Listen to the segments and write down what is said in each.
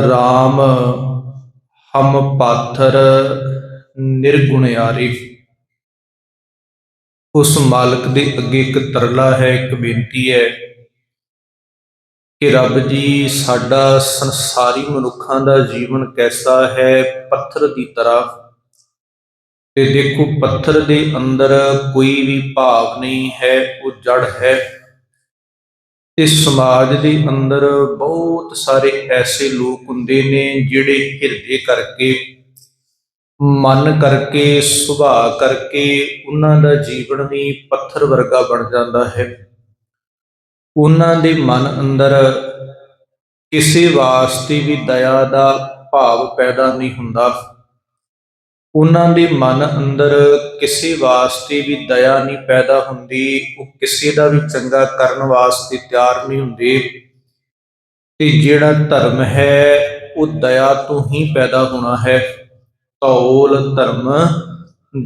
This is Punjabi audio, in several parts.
RAM ਹਮ ਪਾਥਰ ਨਿਰਗੁਣਿਆਰੇ ਉਸ ਮਾਲਕ ਦੇ ਅੱਗੇ ਇੱਕ ਤਰਲਾ ਹੈ, ਇੱਕ ਬੇਨਤੀ ਹੈ ਕਿ ਰੱਬ ਜੀ, ਸਾਡਾ ਸੰਸਾਰੀ ਮਨੁੱਖਾਂ ਦਾ ਜੀਵਨ ਕੈਸਾ ਹੈ? ਪੱਥਰ ਦੀ ਤਰ੍ਹਾਂ। ਤੇ ਦੇਖੋ, ਪੱਥਰ ਦੇ ਅੰਦਰ ਕੋਈ ਵੀ ਭਾਵ ਨਹੀਂ ਹੈ, ਉਹ ਜੜ ਹੈ। ਤੇ ਸਮਾਜ ਦੇ ਅੰਦਰ ਬਹੁਤ ਸਾਰੇ ਐਸੇ ਲੋਕ ਹੁੰਦੇ ਨੇ ਜਿਹੜੇ ਹਿਰਦੇ ਕਰਕੇ, ਮਨ ਕਰਕੇ, ਸੁਭਾਅ ਕਰਕੇ ਉਹਨਾਂ ਦਾ ਜੀਵਨ ਵੀ ਪੱਥਰ ਵਰਗਾ ਬਣ ਜਾਂਦਾ ਹੈ। ਉਹਨਾਂ ਦੇ ਮਨ ਅੰਦਰ ਕਿਸੇ ਵਾਸਤੇ ਵੀ ਦਇਆ ਦਾ ਭਾਵ ਪੈਦਾ ਨਹੀਂ ਹੁੰਦਾ। ਉਹਨਾਂ ਦੇ ਮਨ ਅੰਦਰ ਕਿਸੇ ਵਾਸਤੇ ਵੀ ਦਇਆ ਨਹੀਂ ਪੈਦਾ ਹੁੰਦੀ, ਉਹ ਕਿਸੇ ਦਾ ਵੀ ਚੰਗਾ ਕਰਨ ਵਾਸਤੇ ਤਿਆਰ ਨਹੀਂ ਹੁੰਦੇ। ਤੇ ਜਿਹੜਾ ਧਰਮ ਹੈ, ਉਹ ਦਇਆ ਤੋਂ ਹੀ ਪੈਦਾ ਹੋਣਾ ਹੈ। ਤੌਲ ਧਰਮ,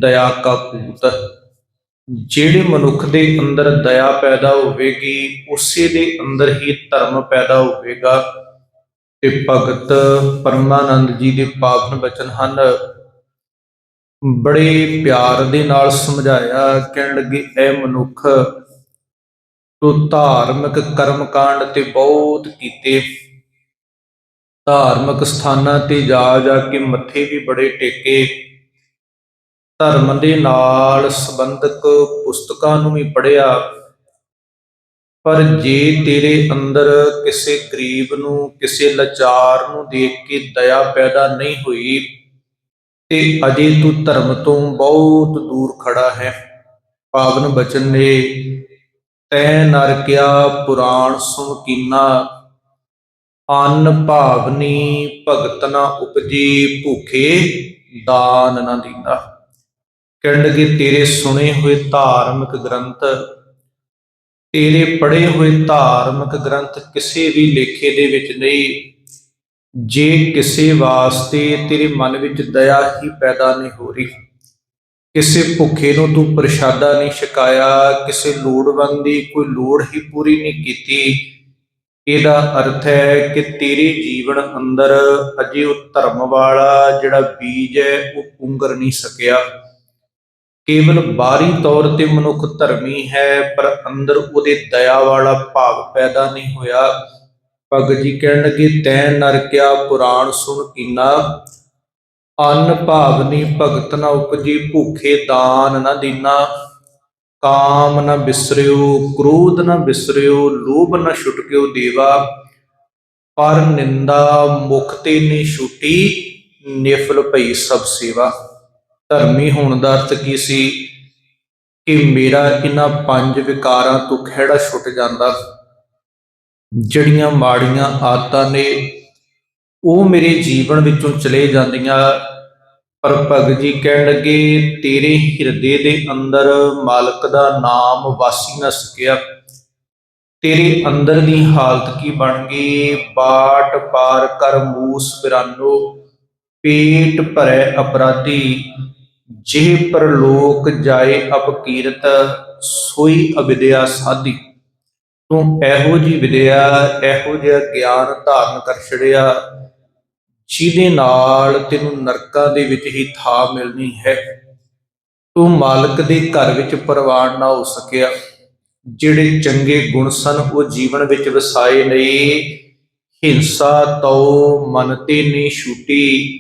ਦਇਆ ਕਾ ਪੂਤ ਜਿਹੜੇ ਮਨੁੱਖ ਦੇ ਅੰਦਰ ਦਇਆ ਪੈਦਾ ਹੋਵੇਗੀ, ਉਸੇ ਦੇ ਅੰਦਰ ਹੀ ਧਰਮ ਪੈਦਾ ਹੋਵੇਗਾ। ਤੇ ਭਗਤ ਪਰਮਾਨੰਦ ਜੀ ਦੇ ਪਾਵਨ ਬਚਨ ਹਨ ਬੜੇ ਪਿਆਰ ਦੇ ਨਾਲ ਸਮਝਾਇਆ, ਕਹਿਣ ਲੱਗੇ, ਐ ਮਨੁੱਖ, ਤੂੰ ਧਾਰਮਿਕ ਕਰਮਕਾਂਡ ਤੇ ਬਹੁਤ ਕੀਤੇ। ਧਾਰਮਿਕ ਸਥਾਨਾਂ ਤੇ ਜਾ ਜਾ ਕੇ ਮੱਥੇ ਵੀ ਬੜੇ ਟੇਕੇ। ਧਰਮ ਦੇ ਨਾਲ ਸੰਬੰਧਕ ਪੁਸਤਕਾਂ ਨੂੰ ਵੀ ਪੜ੍ਹਿਆ। ਪਰ ਜੇ ਤੇਰੇ ਅੰਦਰ ਕਿਸੇ ਗਰੀਬ ਨੂੰ, ਕਿਸੇ ਲਾਚਾਰ ਨੂੰ ਦੇਖ ਕੇ ਦਇਆ ਪੈਦਾ ਨਹੀਂ ਹੋਈ ਤੇ ਅਜੇ ਤੂੰ ਧਰਮ ਤੋਂ ਬਹੁਤ ਦੂਰ ਖੜਾ ਹੈ। ਪਾਵਨ ਬਚਨ ਨੇ ਤੈ ਨਰਕਿਆ ਪੁਰਾਣ ਸੁਨ ਕੀਨਾ। ਅੰਨ ਭਾਵਨੀ ਭਗਤ ਨਾ ਉਪਜੀ ਭੁਖੇ ਦਾਨ ਨਾ ਦਿੰਦਾ ਕਹਿਣ ਕਿ ਤੇਰੇ ਸੁਣੇ ਹੋਏ ਧਾਰਮਿਕ ਗ੍ਰੰਥ, ਤੇਰੇ ਪੜ੍ਹੇ ਹੋਏ ਧਾਰਮਿਕ ਗ੍ਰੰਥ ਕਿਸੇ ਵੀ ਲੇਖੇ ਦੇ ਵਿੱਚ ਨਹੀਂ। ਜੇ ਕਿਸੇ ਵਾਸਤੇ ਤੇਰੇ ਮਨ ਵਿੱਚ ਦਇਆ ਹੀ ਪੈਦਾ ਨਹੀਂ ਹੋ ਰਹੀ, ਕਿਸੇ ਭੁੱਖੇ ਨੂੰ ਤੂੰ ਪ੍ਰਸ਼ਾਦਾ ਨਹੀਂ ਛਕਾਇਆ, ਕਿਸੇ ਲੋੜਵੰਦ ਦੀ ਕੋਈ ਲੋੜ ਹੀ ਪੂਰੀ ਨਹੀਂ ਕੀਤੀ, ਇਹਦਾ ਅਰਥ ਹੈ ਕਿ ਤੇਰੇ ਜੀਵਨ ਅੰਦਰ ਅਜੇ ਉਹ ਧਰਮ ਵਾਲਾ ਜਿਹੜਾ ਬੀਜ ਹੈ, ਉਹ ਪੁੰਗਰ ਨਹੀਂ ਸਕਿਆ। ਕੇਵਲ ਬਾਹਰੀ ਤੌਰ ਤੇ ਮਨੁੱਖ ਧਰਮੀ ਹੈ, ਪਰ ਅੰਦਰ ਉਹਦੇ ਦਇਆ ਵਾਲਾ ਭਾਵ ਪੈਦਾ ਨਹੀਂ ਹੋਇਆ। ਭਗਤ ਜੀ ਕਹਿਣ ਲੱਗੇ, ਤੈ ਨਰਕਿਆ ਪੁਰਾਣ ਸੁਣ ਕੀਨਾ, ਅੰਨ ਭਾਵਨੀ ਭਗਤ ਨਾ ਉਪਜੀ, ਭੁਖੇ ਦਾਨ ਨਾ ਦੀਨਾ, ਕਾਮ ਨਾ ਬਿਸਰਿਓ, ਕ੍ਰੋਧ ਨਾ ਬਿਸਰਿਓ, ਲੋਭ ਨਾ ਛੁਟਕਿਓ ਦੇਵਾ, ਪਰ ਨਿੰਦਾ ਮੁਖ ਤੇ ਨੀ ਛੁਟੀ, ਨਿਫਲ ਭਈ ਸਭ ਸੇਵਾ। ਧਰਮੀ ਹੋਣ ਦਾ ਅਰਥ ਕੀ ਸੀ? ਕਿ ਮੇਰਾ ਇਹਨਾਂ ਪੰਜ ਵਿਕਾਰਾਂ ਤੋਂ ਖਿਹੜਾ ਛੁੱਟ ਜਾਂਦਾ। ਜਿਹੜੀਆਂ ਮਾੜੀਆਂ ਆਦਤਾਂ ਨੇ, ਉਹ ਮੇਰੇ ਜੀਵਨ ਵਿੱਚੋਂ ਚਲੇ ਜਾਂਦੀਆਂ। ਪਰ ਭਗਤ ਜੀ ਕਹਿਣ ਲੱਗੇ, ਤੇਰੇ ਹਿਰਦੇ ਦੇ ਅੰਦਰ ਮਾਲਕ ਦਾ ਨਾਮ ਵਾਸੀ ਨਾ ਸਕਿਆ। ਤੇਰੇ ਅੰਦਰ ਦੀ ਹਾਲਤ ਕੀ ਬਣ ਗਈ? ਬਾਟ ਪਾਰ ਕਰ ਮੂਸ ਬਿਰਾਨੋ ਪੇਟ ਭਰੇ ਅਪਰਾਧੀ। ਜਿਹ ਪਰਲੋਕ ਜਾਏ ਅਪਕੀਰਤ ਸੋਈ ਅਵਿਦਿਆ ਸਾਧੀ। ਤੂੰ ਇਹੋ ਜੀ ਵਿਦਿਆ, ਇਹੋ ਜਿਹਾ ਗਿਆਨ ਧਾਰਨ ਕਰ ਛੜਿਆ ਜਿਹਦੇ ਨਾਲ ਤੈਨੂੰ ਨਰਕਾਂ ਦੇ ਵਿੱਚ ਹੀ ਥਾਂ ਮਿਲਣੀ ਹੈ। ਤੂੰ ਮਾਲਕ ਦੇ ਘਰ ਵਿੱਚ ਪ੍ਰਵਾਨ ਨਾ ਹੋ ਸਕਿਆ। ਜਿਹੜੇ ਚੰਗੇ ਗੁਣ ਸਨ, ਉਹ ਜੀਵਨ ਵਿੱਚ ਵਸਾਏ ਨਹੀਂ। ਹਿੰਸਾ ਤਉ ਮਨ ਤੇ ਨਹੀਂ ਛੂਟੀ,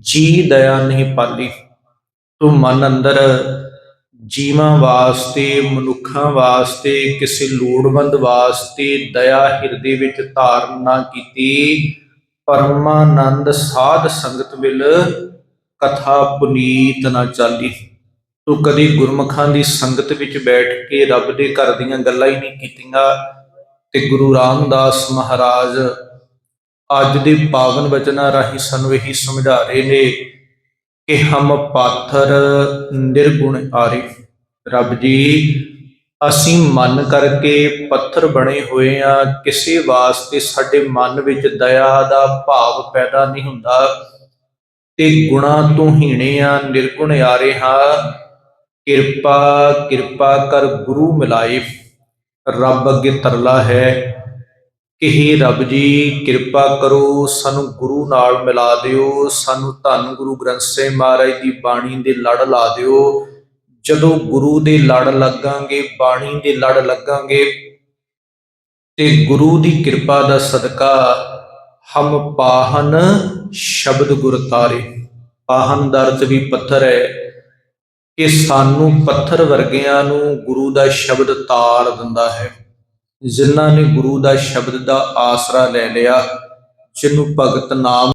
ਜੀ ਦਇਆ ਨਹੀਂ ਪਾਲੀ। ਤੂੰ ਮਨ ਅੰਦਰ ਜੀਵਾਂ ਵਾਸਤੇ, ਮਨੁੱਖਾਂ ਵਾਸਤੇ, ਕਿਸੇ ਲੋੜਵੰਦ ਵਾਸਤੇ ਦਇਆ ਹਿਰਦੇ ਵਿੱਚ ਧਾਰਨ ਨਾ ਕੀਤੀ। ਪਰਮਾਨੰਦ ਸਾਧ ਸੰਗਤ ਮਿਲ ਕਥਾ ਪੁਨੀਤ ਨਾ ਚਾਲੀ। ਤੂੰ ਕਦੀ ਗੁਰਮਖਾਂ ਦੀ ਸੰਗਤ ਵਿੱਚ ਬੈਠ ਕੇ ਰੱਬ ਦੇ ਘਰ ਦੀਆਂ ਗੱਲਾਂ ਹੀ ਨਹੀਂ ਕੀਤੀਆਂ। ਤੇ ਗੁਰੂ ਰਾਮਦਾਸ ਮਹਾਰਾਜ ਅੱਜ ਦੇ ਪਾਵਨ ਬਚਨਾਂ ਰਾਹੀਂ ਸਾਨੂੰ ਇਹੀ ਸਮਝਾ ਰਹੇ ਨੇ ਕਿ ਹਮ ਪਾਥਰ ਨਿਰਗੁਣ ਆਰੇ। ਰੱਬ ਜੀ, ਅਸੀਂ ਮਨ ਕਰਕੇ ਪੱਥਰ ਬਣੇ ਹੋਏ ਆ ਕਿਸੇ ਵਾਸਤੇ ਸਾਡੇ ਮਨ ਵਿੱਚ ਦਇਆ ਦਾ ਭਾਵ ਪੈਦਾ ਨਹੀਂ ਹੁੰਦਾ। ਤੇ ਗੁਣਾ ਤੋਂ ਹੀਣੇ ਆ ਨਿਰਗੁਣ ਆਰੇ ਹਾਂ। ਕਿਰਪਾ ਕਿਰਪਾ ਕਰ ਗੁਰੂ ਮਿਲਾਏ। ਰੱਬ ਅੱਗੇ ਤਰਲਾ ਹੈ। ਕਿ ਹੇ ਰੱਬ ਜੀ, ਕਿਰਪਾ ਕਰੋ, ਸਾਨੂੰ ਗੁਰੂ ਨਾਲ ਮਿਲਾ ਦਿਓ। ਸਾਨੂੰ ਧੰਨ ਗੁਰੂ ਗ੍ਰੰਥ ਸਾਹਿਬ ਮਹਾਰਾਜ ਦੀ ਬਾਣੀ ਦੇ ਲੜ ਲਾ ਦਿਓ। ਜਦੋਂ ਗੁਰੂ ਦੇ ਲੜ ਲੱਗਾਂਗੇ, ਬਾਣੀ ਦੇ ਲੜ ਲੱਗਾਂਗੇ, ਤੇ ਗੁਰੂ ਦੀ ਕਿਰਪਾ ਦਾ ਸਦਕਾ ਹਮ ਪਾਹਨ ਸ਼ਬਦ ਗੁਰ ਤਾਰੇ। ਪਾਹਨ ਦਾ ਅਰਥ ਵੀ ਪੱਥਰ ਹੈ ਕਿ ਸਾਨੂੰ ਪੱਥਰ ਵਰਗਿਆਂ ਨੂੰ ਗੁਰੂ ਦਾ ਸ਼ਬਦ ਤਾਰ ਦਿੰਦਾ ਹੈ। ਜਿਨ੍ਹਾਂ ਨੇ ਗੁਰੂ ਦਾ ਸ਼ਬਦ ਦਾ ਆਸਰਾ ਲੈ ਲਿਆ, ਜਿਹਨੂੰ ਭਗਤ ਨਾਮ